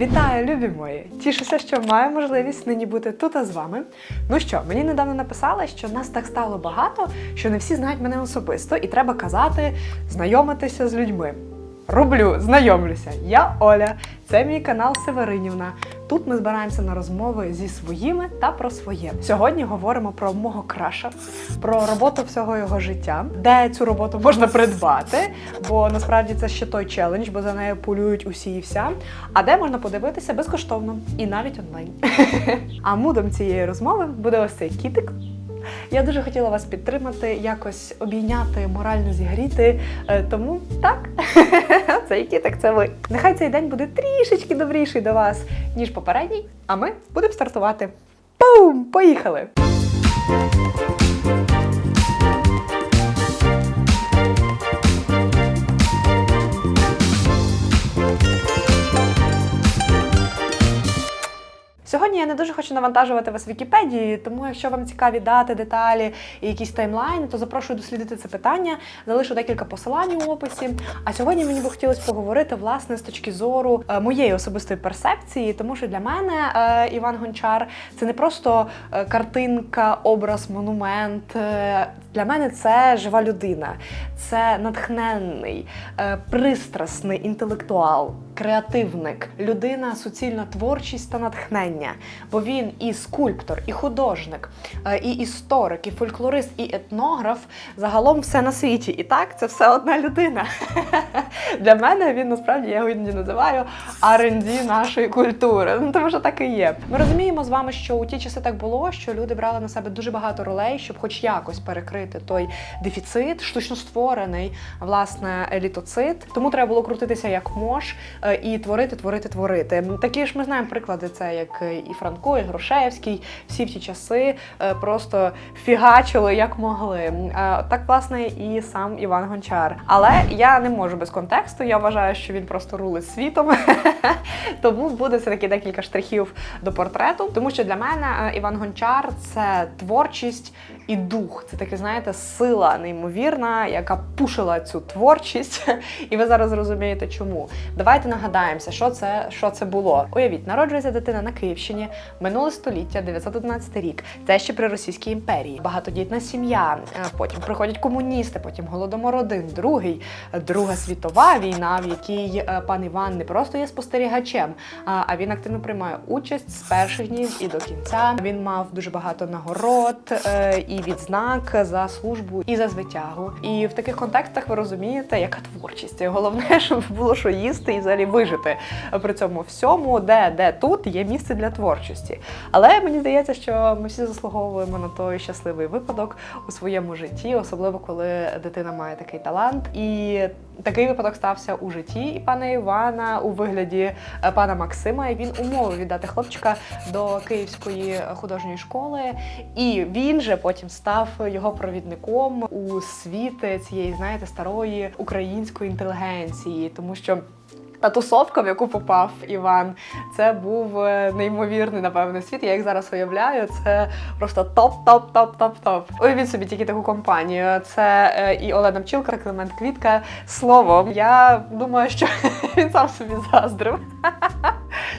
Вітаю, любі мої! Тішуся, що маю можливість нині бути тут а з вами. Ну що, мені недавно написали, що нас так стало багато, що не всі знають мене особисто, і треба казати, знайомитися з людьми. Роблю, знайомлюся. Я Оля, це мій канал Северинівна. Тут ми збираємося на розмови зі своїми та про своє. Сьогодні говоримо про мого краша, про роботу всього його життя, де цю роботу можна придбати, бо насправді це ще той челендж, бо за нею полюють усі і вся. А де можна подивитися безкоштовно і навіть онлайн. А мудом цієї розмови буде ось цей кітик. Я дуже хотіла вас підтримати, якось обійняти, морально зігріти. Е, Тому так, цей кітик це ви. Нехай цей день буде трішечки добріший до вас, ніж попередній, а ми будемо стартувати. Пум! Поїхали! Не дуже хочу навантажувати вас Вікіпедії, тому якщо вам цікаві дати, деталі і якісь таймлайни, то запрошую дослідити це питання. Залишу декілька посилань у описі. А сьогодні мені би хотілося поговорити власне з точки зору е, моєї особистої персепції, тому що для мене е, Іван Гончар це не просто е, картинка, образ, монумент. Для мене це жива людина, це натхненний, пристрасний інтелектуал, креативник, людина суцільна творчість та натхнення. Бо він і скульптор, і художник, е, і історик, і фольклорист, і етнограф. Загалом все на світі. І так, це все одна людина. Для мене він насправді я його іноді називаю R&D нашої культури. Ну тому що так і є. Ми розуміємо з вами, що у ті часи так було, що люди брали на себе дуже багато ролей, щоб хоч якось перекрити той дефіцит, штучно створений власне елітоцит. Тому треба було крутитися як мож і творити, творити, творити. Такі ж ми знаємо приклади, це як і Франко, і Грушевський. Всі в ті часи е, просто фігачили як могли. Е, Так, власне, і сам Іван Гончар. Але я не можу без контексту. Я вважаю, що він просто рулить світом. Тому буде все таки декілька штрихів до портрету. Тому що для мене е, Іван Гончар це творчість і дух. Це таке, знаєте, сила неймовірна, яка пушила цю творчість. І ви зараз зрозумієте, чому. Давайте нагадаємося, що це, що це було. Уявіть, народжується дитина на Київщині, минуле століття, 911 рік. Це ще при Російській імперії. Багатодітна сім'я. Е, Потім приходять комуністи, потім голодомор один, другий, Друга світова війна, в якій е, пан Іван не просто є спостерігачем, а він активно приймає участь з перших днів і до кінця. Він мав дуже багато нагород е, і відзнак за службу і за звитягу. І в таких контекстах ви розумієте, яка творчість. Головне, щоб було що їсти і взагалі вижити при цьому всьому, де, де тут є місце для творчості. Але мені здається, що ми всі заслуговуємо на той щасливий випадок у своєму житті, особливо коли дитина має такий талант. І такий випадок стався у житті і пана Івана у вигляді е, пана Максима. І він умовив віддати хлопчика до Київської художньої школи. І він же потім став його провідником у світ цієї, знаєте, старої української інтелігенції, тому що. Та тусовка, в яку попав Іван, це був е, неймовірний, напевно, світ. Я їх зараз уявляю. Це просто топ-топ-топ-топ-топ. Уявіть собі тільки таку компанію. Це е, і Олена Пчілка, Климент Квітка. Словом, я думаю, що він сам собі заздрив.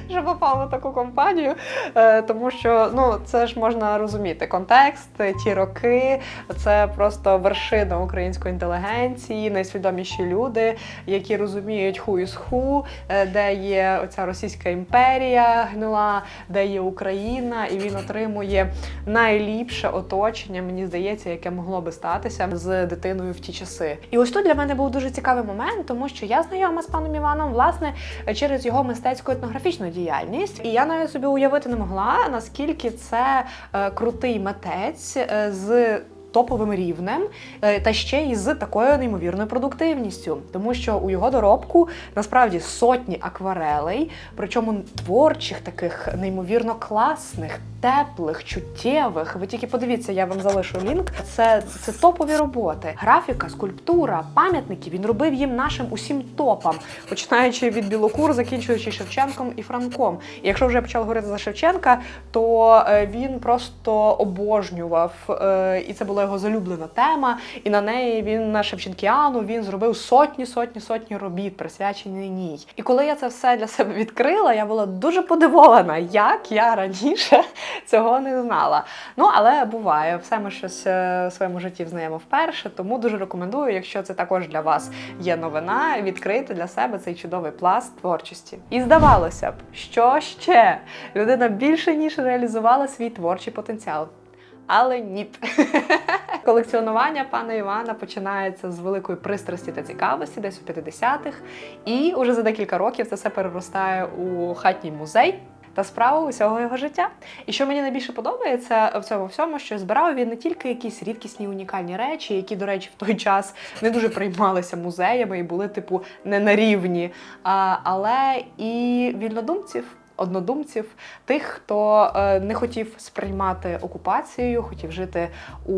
Що попав у таку компанію, Е, тому що ну це ж можна розуміти. Контекст, ті роки, це просто вершина української інтелігенції, найсвідоміші люди, які розуміють ху із ху, е, де є оця Російська імперія гнила, де є Україна, і він отримує найліпше оточення, мені здається, яке могло би статися з дитиною в ті часи. І ось тут для мене був дуже цікавий момент, тому що я знайома з паном Іваном, власне, через його мистецьку етнографічну діяльність. І я навіть собі уявити не могла, наскільки це е, крутий митець е, з. Топовим рівнем е, та ще й з такою неймовірною продуктивністю, тому що у його доробку насправді сотні акварелей, причому творчих, таких неймовірно класних, теплих, чуттєвих. Ви тільки подивіться, я вам залишу лінк. Це, це топові роботи. Графіка, скульптура, пам'ятники. Він робив їм нашим усім топам, починаючи від Білокур, закінчуючи Шевченком і Франком. І якщо вже я почала говорити за Шевченка, то е, він просто обожнював, е, і це була його залюблена тема. І на неї він на Шевченкіану він зробив сотні, сотні, сотні робіт, присвячені ній. І коли я це все для себе відкрила, я була дуже подивована, як я раніше цього не знала. Ну але буває, все ми щось е, в своєму житті взнаємо вперше, тому дуже рекомендую, якщо це також для вас є новина, відкрити для себе цей чудовий пласт творчості. І здавалося б, що ще людина більше ніж реалізувала свій творчий потенціал. Але ні. Колекціонування пана Івана починається з великої пристрасті та цікавості, десь у 50-х, і уже за декілька років це все переростає у хатній музей. Та справа усього його життя. І що мені найбільше подобається в цьому всьому, що збирав він не тільки якісь рідкісні унікальні речі, які, до речі, в той час не дуже приймалися музеями і були, типу, не на рівні, а, але і вільнодумців. Однодумців, тих, хто е, не хотів сприймати окупацію, хотів жити у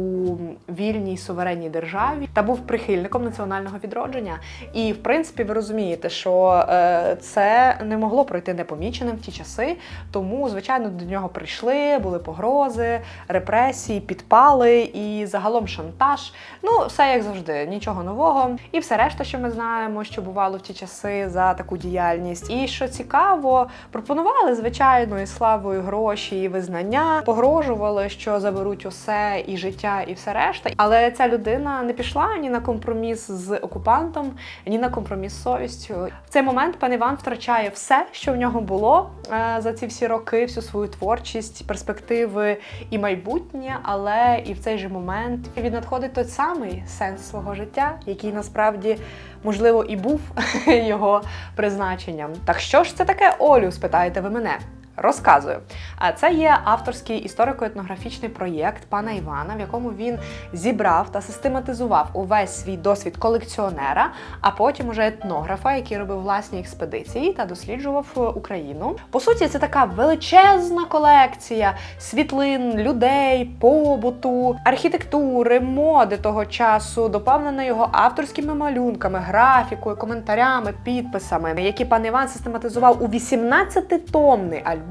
вільній суверенній державі та був прихильником національного відродження. І в принципі, ви розумієте, що е, це не могло пройти непоміченим в ті часи. Тому, звичайно, до нього прийшли, були погрози, репресії, підпали і загалом шантаж. Ну, все як завжди, нічого нового. І все решта, що ми знаємо, що бувало в ті часи за таку діяльність. І що цікаво, пропонували звичайно і славою гроші і визнання, погрожували, що заберуть усе і життя, і все решта. Але ця людина не пішла ні на компроміс з окупантом, ні на компроміс з совістю. В цей момент пан Іван втрачає все, що в нього було е, за ці всі роки, всю свою творчість, перспективи і майбутнє. Але і в цей же момент він надходить той самий сенс свого життя, який насправді можливо і був його призначенням. Так що ж це таке, Олю? Спитаєте ви мене? Розказую. Це є авторський історико-етнографічний проєкт пана Івана, в якому він зібрав та систематизував увесь свій досвід колекціонера, а потім уже етнографа, який робив власні експедиції та досліджував Україну. По суті, це така величезна колекція світлин, людей, побуту, архітектури, моди того часу, доповнена його авторськими малюнками, графікою, коментарями, підписами, які пан Іван систематизував у 18-томний альбом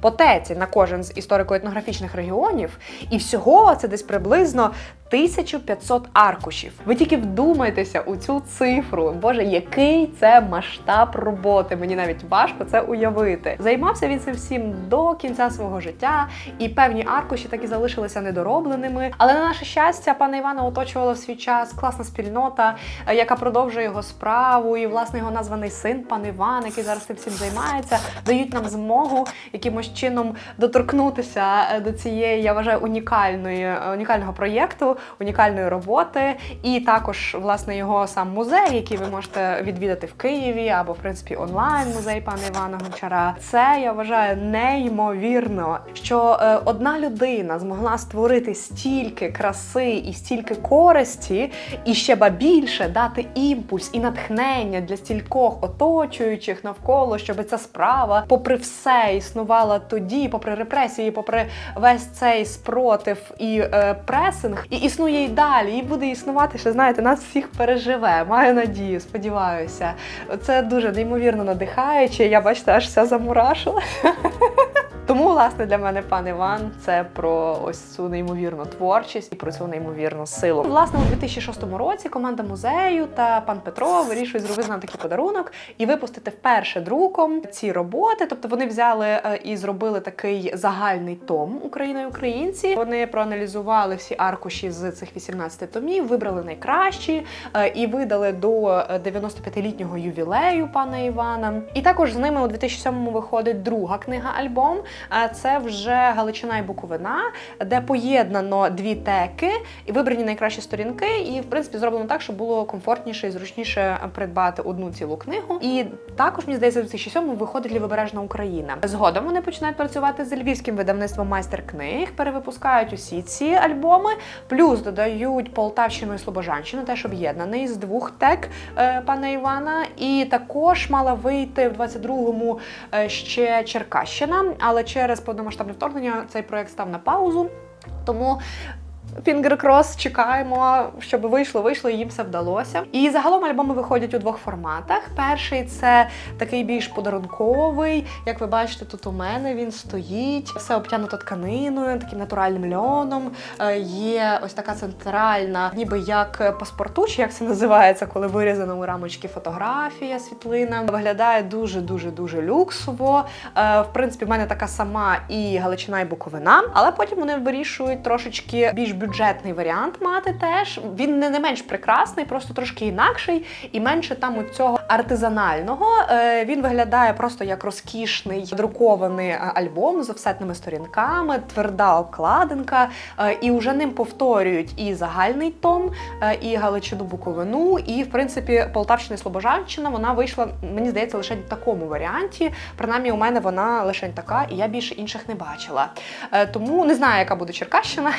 потеці на кожен з історико-етнографічних регіонів. І всього це десь приблизно 1500 аркушів. Ви тільки вдумайтеся у цю цифру. Боже, який це масштаб роботи. Мені навіть важко це уявити. Займався він цим всім до кінця свого життя, і певні аркуші так і залишилися недоробленими. Але на наше щастя, пана Івана оточувала в свій час класна спільнота, е, яка продовжує його справу, і власне його названий син, пан Іван, який зараз цим всім займається, дають нам змогу якимось чином доторкнутися е, до цієї, я вважаю, унікальної е, унікального проєкту унікальної роботи, і також власне його сам музей, який ви можете відвідати в Києві або в принципі онлайн музей пана Івана Гончара. Це я вважаю неймовірно, що е, одна людина змогла створити стільки краси і стільки користі, і ще ба більше дати імпульс і натхнення для стількох оточуючих навколо, щоб ця справа, попри все, існувала тоді, попри репресії, попри весь цей спротив і е, пресинг, і існує й далі, і буде існувати, що знаєте, нас всіх переживе. Маю надію, сподіваюся. Це дуже неймовірно надихаюче. Я бачите, аж вся замурашила. Тому, власне, для мене пан Іван це про ось цю неймовірну творчість і про цю неймовірну силу. Власне, у 2006 році команда музею та пан Петро вирішують зробити нам такий подарунок і випустити вперше друком ці роботи. Тобто вони взяли е, і зробили такий загальний том Україна і українці. Вони проаналізували всі аркуші з цих 18 томів, вибрали найкращі е, і видали до 95-літнього ювілею пана Івана. І також з ними у 2007-му виходить друга книга альбом. Це вже Галичина і Буковина, де поєднано дві теки і вибрані найкращі сторінки. І в принципі зроблено так, щоб було комфортніше і зручніше придбати одну цілу книгу. І також мені здається, в 2007-му виходить Лівобережна Україна. Згодом вони починають працювати з львівським видавництвом майстер книг, перевипускають усі ці альбоми, плюс додають Полтавщину і Слобожанщину, теж об'єднаний з двох тек е, пана Івана. І також мала вийти в 22-му е, ще Черкащина, але через повномасштабне вторгнення цей проект став на паузу. Тому Cross, чекаємо, щоб вийшло, вийшло, і їм все вдалося. І загалом альбоми виходять у двох форматах. Перший це такий більш подарунковий. Як ви бачите, тут у мене він стоїть, все обтянуто тканиною, таким натуральним льоном. Е, Є ось така центральна, ніби як паспорту, чи як це називається, коли вирізана у рамочці фотографія, світлина. Виглядає дуже дуже дуже люксово. Е, В принципі, в мене така сама і Галичина, і Буковина, але потім вони вирішують трошечки більш бюджетний варіант мати теж. Він не, не менш прекрасний, просто трошки інакший, і менше там у цього артизанального. Е, Він виглядає просто як розкішний друкований е, альбом з офсетними сторінками, тверда обкладинка, е, і вже ним повторюють і загальний тон, е, і Галичину Буковину, і в принципі Полтавщина і Слобожанщина вона вийшла, мені здається, лише в такому варіанті. Принаймні, у мене вона лише така, і я більше інших не бачила. Тому не знаю, яка буде Черкащина.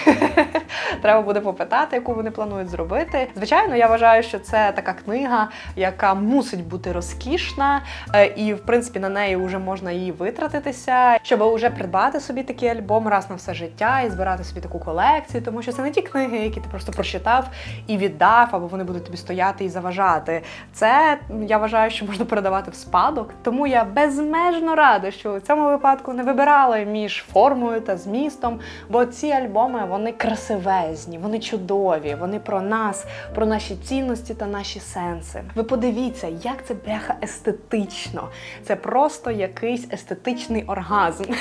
Треба буде попитати, яку вони планують зробити. Звичайно, я вважаю, що це така книга, яка мусить бути розкішна, е, і в принципі на неї вже можна її витратитися, щоб вже придбати собі такий альбом раз на все життя і збирати собі таку колекцію, тому що це не ті книги, які ти просто прочитав і віддав, або вони будуть тобі стояти і заважати. Це я вважаю, що можна передавати в спадок. Тому я безмежно рада, що у цьому випадку не вибирала між формою та змістом, бо ці альбоми вони красивезні, вони чудові, вони про нас, про наші цінності та наші сенси. Ви подивіться, як це бляха естетично. Це просто якийсь естетичний оргазм.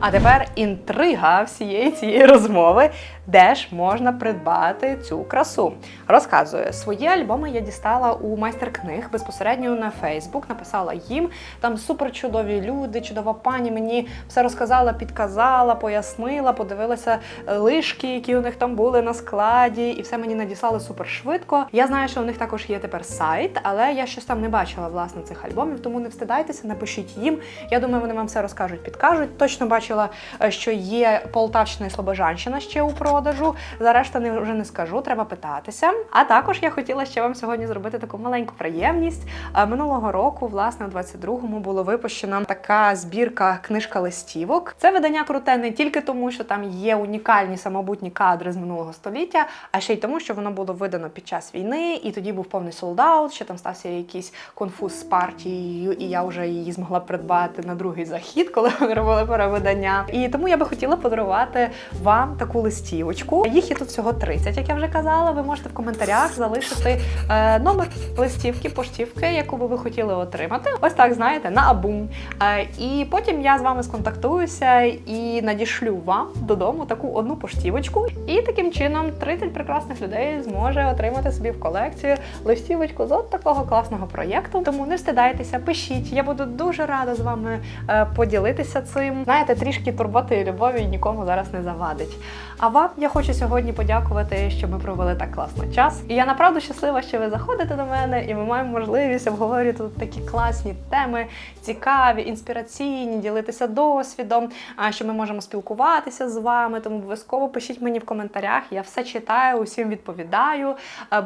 А тепер інтрига всієї цієї розмови, де ж можна придбати цю красу. Розказую, свої альбоми я дістала у майстер-книг безпосередньо на Фейсбук, написала їм. Там супер чудові люди, чудова пані мені все розказала, підказала, пояснила, подивилася е, лишки, які у них там були на складі, і все мені надіслали супер швидко. Я знаю, що у них також є тепер сайт, але я щось там не бачила власне цих альбомів, тому не встидайтеся, напишіть їм. Я думаю, вони вам все розкажуть, підкажуть. Точно бачила, е, що є Полтавщина і Слобожанщина ще у продажу. За решта не вже не скажу, треба питатися. А також я хотіла ще вам сьогодні зробити таку маленьку приємність. Е, Минулого року, власне, у 22-му було випущена така збірка книжка листівок. Це видання круте не тільки тому, що там є унікальні самобутні кадри з минулого століття, а ще й тому, що воно було видано під час війни, і тоді був повний солдаут, ще там стався якийсь конфуз з партією, і я вже її змогла придбати на другий захід, коли вони робили перевидання. І тому я би хотіла подарувати вам таку листівочку. Їх є тут всього 30, як я вже казала. Ви можете в коментарях залишити е, номер листівки, поштівки, яку би ви хотіли отримати. Ось так, знаєте, на абум. Е, і потім я з вами сконтактуюся і надішлю вам додому таку одну поштівочку. І таким чином 30 прекрасних людей зможе отримати собі в колекцію листівочку з от такого класного проєкту. Тому не встидайтеся, пишіть. Я буду дуже рада з вами е, поділитися цим. Знаєте, трішки турботи і любові нікому зараз не завадить. А вам я хочу сьогодні подякувати, що ми провели так класно час. І я направду щаслива, що ви заходите до мене, і ми маємо можливість обговорювати тут такі класні теми, цікаві, інспіраційні, ділитися досвідом, що ми можемо спілкуватися з вами. Тому обов'язково пишіть мені в коментарях. Я все читаю, усім відповідаю.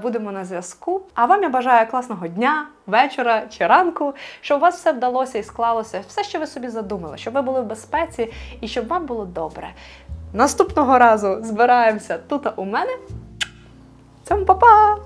Будемо на зв'язку. А вам я бажаю класного дня, вечора чи ранку, щоб у вас все вдалося і склалося, все, що ви собі задумали, щоб ви були в безпеці і щоб вам було добре. Наступного разу збираємося тут у мене. Цьому па-па!